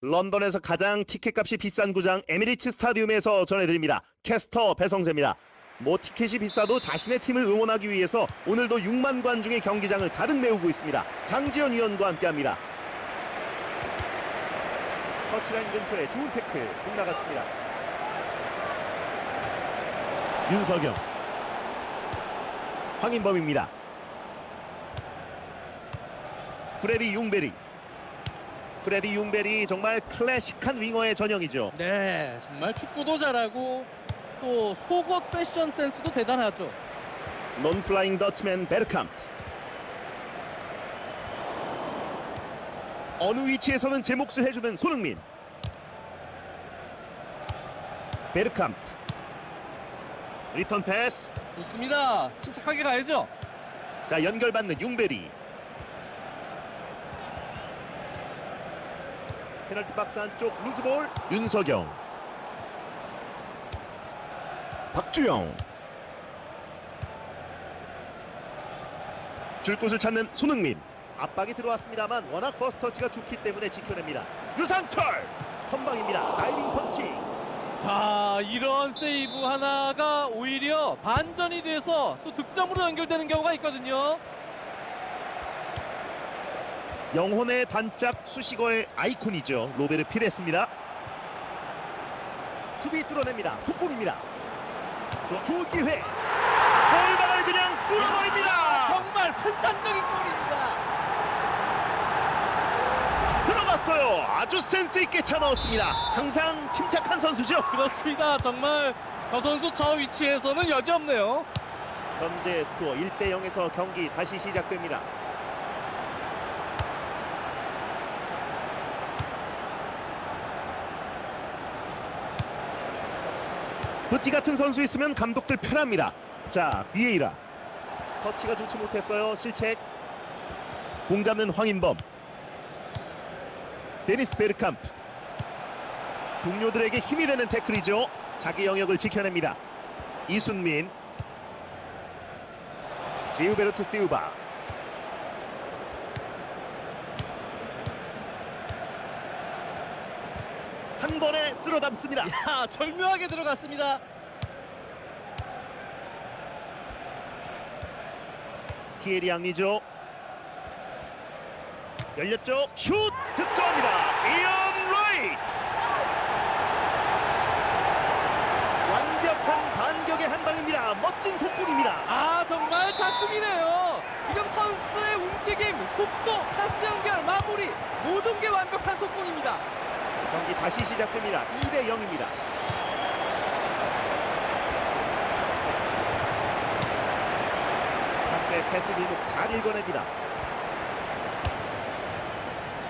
런던에서 가장 티켓값이 비싼 구장 에미리츠 스타디움에서 전해드립니다. 캐스터 배성재입니다. 뭐 티켓이 비싸도 자신의 팀을 응원하기 위해서 오늘도 6만 관중의 경기장을 가득 메우고 있습니다. 장지현 위원과 함께합니다. 터치라인 근처에 좋은 태클 공 나갔습니다. 윤석영 황인범입니다. 프레디 융베리 프레디 융베리 정말 클래식한 윙어의 전형이죠. 네, 정말 축구도 잘하고 또 속옷 패션 센스도 대단하죠. 논 플라잉 더치맨 베르캄프 어느 위치에서는 제 몫을 해주는 손흥민 베르캄프 리턴 패스 좋습니다. 침착하게 가야죠. 자 연결받는 융베리 페널티 박스 안쪽 루즈볼. 윤석영. 박주영. 줄 곳을 찾는 손흥민. 압박이 들어왔습니다만 워낙 퍼스터치가 좋기 때문에 지켜냅니다. 유상철! 선방입니다. 다이빙 펀치. 자, 이런 세이브 하나가 오히려 반전이 돼서 또 득점으로 연결되는 경우가 있거든요. 영혼의 단짝 수식어의 아이콘이죠. 로베르 피레스입니다. 수비 뚫어냅니다. 속공입니다. 조, 좋은 기회. 골망을 그냥 뚫어버립니다. 정말 환상적인 골입니다. 들어갔어요. 아주 센스 있게 차 넣었습니다. 항상 침착한 선수죠. 그렇습니다. 정말 저 선수 저 위치에서는 여지 없네요. 현재 스코어 1대 0에서 경기 다시 시작됩니다. 부티 같은 선수 있으면 감독들 편합니다. 자, 비에이라. 터치가 좋지 못했어요. 실책. 공 잡는 황인범. 데니스 베르캄프. 동료들에게 힘이 되는 태클이죠. 자기 영역을 지켜냅니다. 이순민. 지우베르트 시우바 한 번에 쓸어 담습니다. 야, 절묘하게 들어갔습니다. 티에리 앙리죠. 열렸죠. 슛 득점합니다. 이언 라이트. 완벽한 반격의 한 방입니다. 멋진 속공입니다. 아, 정말 작품이네요. 지금 선수의 움직임, 속도, 패스 연결, 마무리 모든 게 완벽한 속공입니다. 경기 다시 시작됩니다. 2대 0입니다. 상대 패스 길목 잘 읽어냅니다.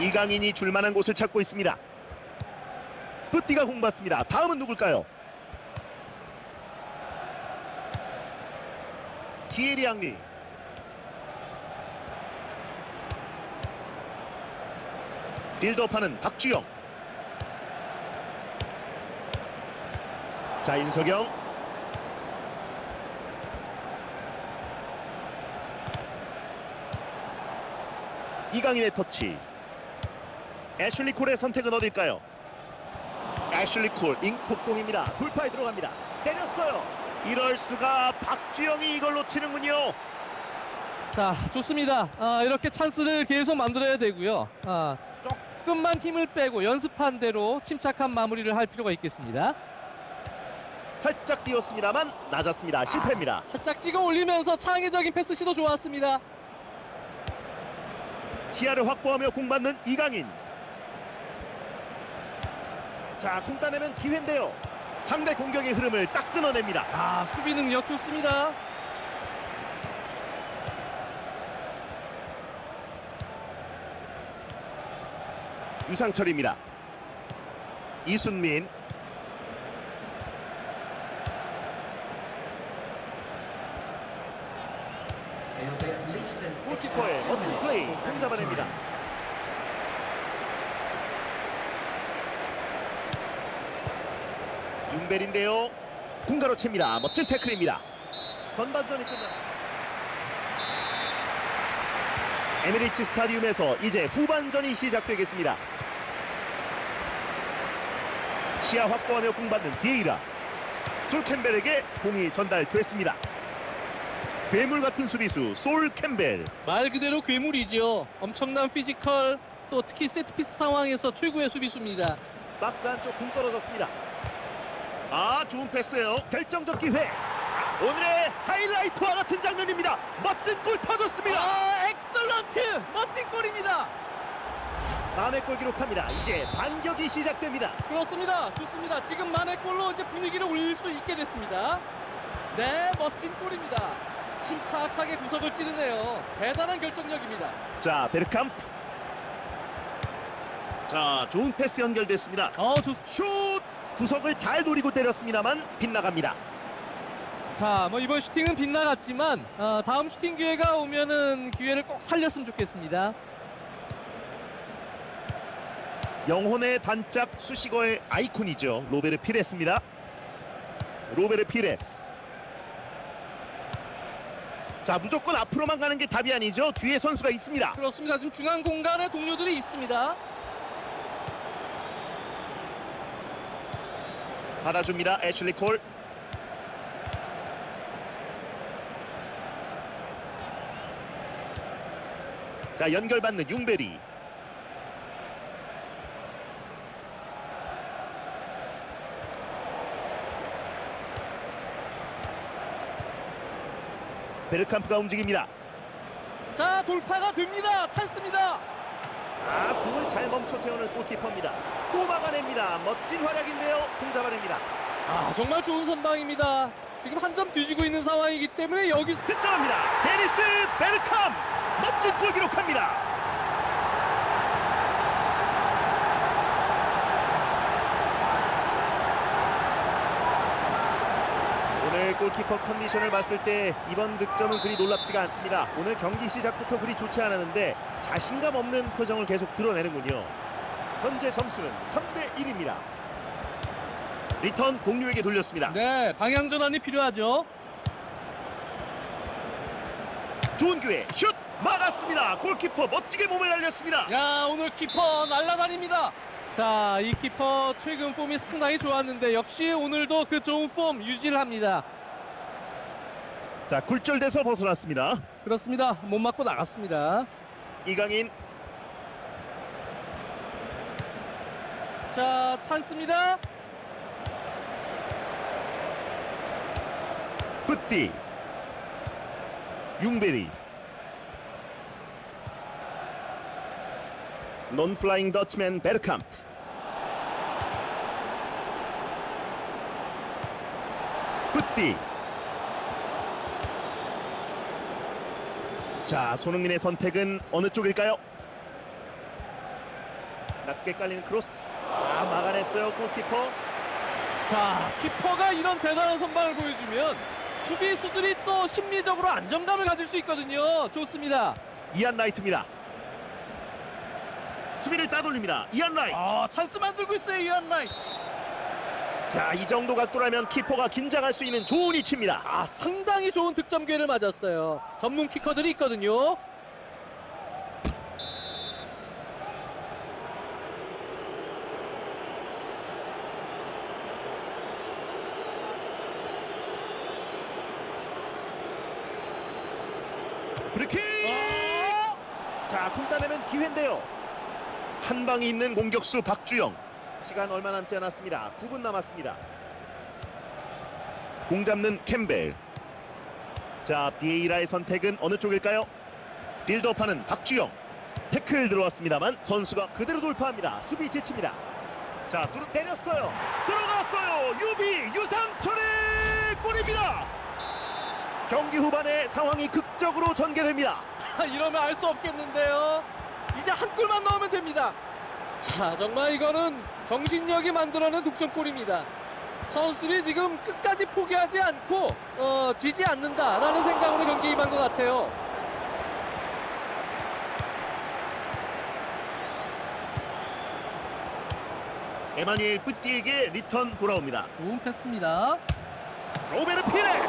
이강인이 줄만한 곳을 찾고 있습니다. 뿌띠가 공받습니다. 다음은 누굴까요? 티에리 앙리 빌드업하는 박주영 자 인석영 이강인의 터치 애슐리 콜의 선택은 어딜까요? 애슐리 콜잉 속공입니다 돌파에 들어갑니다 때렸어요 이럴 수가 박주영이 이걸 놓치는군요 자, 좋습니다. 아, 이렇게 찬스를 계속 만들어야 되고요. 아, 조금만 힘을 빼고 연습한 대로 침착한 마무리를 할 필요가 있겠습니다. 살짝 뛰었습니다만 낮았습니다. 실패입니다. 살짝 찍어 올리면서 창의적인 패스 시도 좋았습니다. 시야를 확보하며 공 받는 이강인. 자 공 따내면 기회인데요. 상대 공격의 흐름을 딱 끊어냅니다. 아, 수비 능력 좋습니다. 유상철입니다. 이순민 골키퍼의 멋진 플레이 공 잡아냅니다. 윤벨인데요. 공가로 챕니다. 멋진 태클입니다. 전반전이 끝납니다. 에미리츠 스타디움에서 이제 후반전이 시작되겠습니다. 시야 확보하며 공받는 디에이라. 솔 캠벨에게 공이 전달됐습니다. 괴물 같은 수비수 솔 캠벨. 말 그대로 괴물이죠. 엄청난 피지컬 또 특히 세트피스 상황에서 최고의 수비수입니다. 박스 안쪽 공 떨어졌습니다. 아 좋은 패스예요. 결정적 기회. 오늘의 하이라이트와 같은 장면입니다. 멋진 골 터졌습니다. 아, 엑설런트! 멋진 골입니다. 만회 골 기록합니다. 이제 반격이 시작됩니다. 그렇습니다. 좋습니다. 지금 만의 골로 이제 분위기를 올릴 수 있게 됐습니다. 네, 멋진 골입니다. 침착하게 구석을 찌르네요. 대단한 결정력입니다. 자 베르캄프. 자 좋은 패스 연결됐습니다. 어, 좋. 슛! 구석을 잘 노리고 때렸습니다만 빗나갑니다. 자, 뭐 이번 슈팅은 빗나갔지만 어, 다음 슈팅 기회가 오면은 기회를 꼭 살렸으면 좋겠습니다. 영혼의 단짝 수식어의 아이콘이죠. 로베르 피레스입니다. 로베르 피레스. 자 무조건 앞으로만 가는 게 답이 아니죠. 뒤에 선수가 있습니다. 그렇습니다. 지금 중앙 공간에 동료들이 있습니다. 받아줍니다. 애슐리 콜. 자 연결받는 융베리. 베르캄프가 움직입니다. 자, 돌파가 됩니다. 찬스입니다. 아, 공을 잘 멈춰 세우는 골키퍼입니다. 또 막아냅니다. 멋진 활약인데요. 공 잡아냅니다. 아, 정말 좋은 선방입니다. 지금 한 점 뒤지고 있는 상황이기 때문에 여기서 득점합니다. 데니스 베르캄 멋진 골 기록합니다. 오늘 골키퍼 컨디션을 봤을 때 이번 득점은 그리 놀랍지가 않습니다. 오늘 경기 시작부터 그리 좋지 않았는데 자신감 없는 표정을 계속 드러내는군요. 현재 점수는 3대 1입니다. 리턴 동료에게 돌렸습니다. 네, 방향 전환이 필요하죠. 좋은 기회 슛 막았습니다. 골키퍼 멋지게 몸을 날렸습니다. 야, 오늘 키퍼 날아다닙니다. 자, 이 키퍼 최근 폼이 상당히 좋았는데 역시 오늘도 그 좋은 폼 유지를 합니다. 자 굴절돼서 벗어났습니다. 그렇습니다. 못 맞고 나갔습니다. 이강인 자, 찬스입니다. 뿌띠 융베리 논플라잉 더치맨 베르캄프 뿌띠 자 손흥민의 선택은 어느 쪽일까요? 낮게 깔리는 크로스 아 막아냈어요 골키퍼 자, 키퍼가 이런 대단한 선방을 보여주면 수비수들이 또 심리적으로 안정감을 가질 수 있거든요. 좋습니다. 이안 라이트입니다 수비를 따돌립니다 이안 라이트 아, 찬스 만들고 있어요, 이안 라이트. 자, 이 정도 각도라면 키퍼가 긴장할 수 있는 좋은 위치입니다. 아, 상당히 좋은 득점 기회를 맞았어요. 전문 키커들이 있거든요. 브리킥! 자, 공 따내면 기회인데요. 한 방이 있는 공격수 박주영. 시간 얼마 남지 않았습니다. 9분 남았습니다. 공 잡는 캠벨. 자, 비에이라의 선택은 어느 쪽일까요? 빌드업하는 박주영. 태클 들어왔습니다만 선수가 그대로 돌파합니다. 수비 지칩니다. 자, 뚫어 때렸어요. 들어갔어요. 유비 유상철의 골입니다. 경기 후반에 상황이 극적으로 전개됩니다. 아, 이러면 알 수 없겠는데요. 이제 한 골만 넣으면 됩니다. 자, 정말 이거는 정신력이 만들어낸 득점골입니다. 선수들이 지금 끝까지 포기하지 않고 어, 지지 않는다라는 생각으로 경기에 임한 것 같아요. 에마니엘 뿌띠에게 리턴 돌아옵니다. 좋은 패스입니다. 로베르 피레스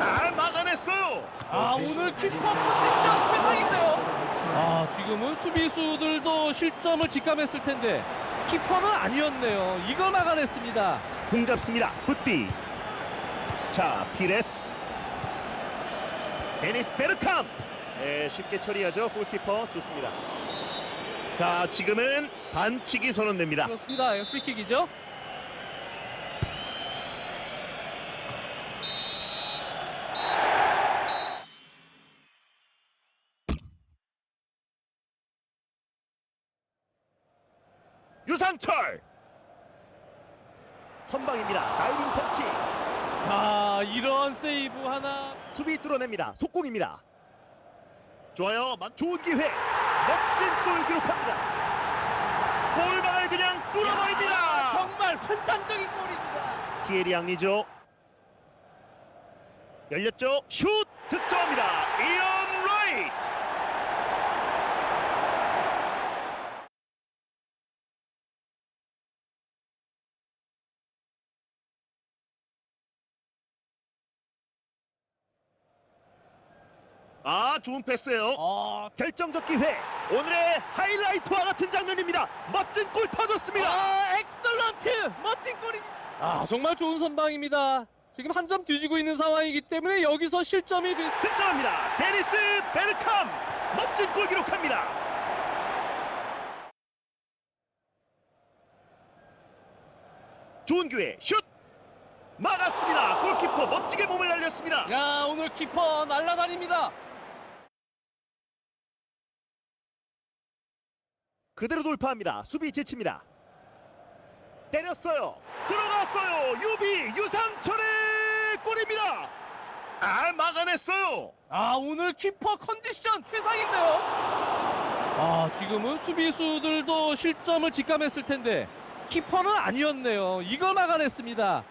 아 막아냈어요. 아 오늘 키퍼 컨디션 최상인데요. 아 지금은 수비수들도 실점을 직감했을 텐데 키퍼는 아니었네요. 이걸 막아냈습니다. 공 잡습니다. 붓디. 자, 피레스. 데니스 베르캄. 네, 쉽게 처리하죠. 골키퍼 좋습니다. 자, 지금은 반칙이 선언됩니다. 그렇습니다. 예, 프리킥이죠. 유상철. 선방입니다. 다이빙 펀치. 아, 이런 세이브 하나. 수비 뚫어냅니다. 속공입니다. 좋아요. 막 좋은 기회. 멋진 골 기록합니다. 골망을 그냥 야, 뚫어버립니다. 정말 환상적인 골입니다. 티에리 앙리죠. 열렸죠. 슛 득점합니다. 이언 라이트. 아 좋은 패스예요. 아, 결정적 기회. 오늘의 하이라이트와 같은 장면입니다. 멋진 골 터졌습니다. 아, 엑설런트! 멋진 골입니다. 아, 정말 좋은 선방입니다. 지금 한 점 뒤지고 있는 상황이기 때문에 여기서 실점이 됐... 득점합니다. 데니스 베르캄 멋진 골 기록합니다. 좋은 기회 슛 막았습니다. 골키퍼 멋지게 몸을 날렸습니다. 야, 오늘 키퍼 날라다닙니다. 그대로 돌파합니다. 수비 지칩니다. 때렸어요. 들어갔어요. 유비 유상철의 골입니다. 아 막아냈어요. 아, 오늘 키퍼 컨디션 최상인데요. 아, 지금은 수비수들도 실점을 직감했을 텐데 키퍼는 아니었네요. 이걸 막아냈습니다.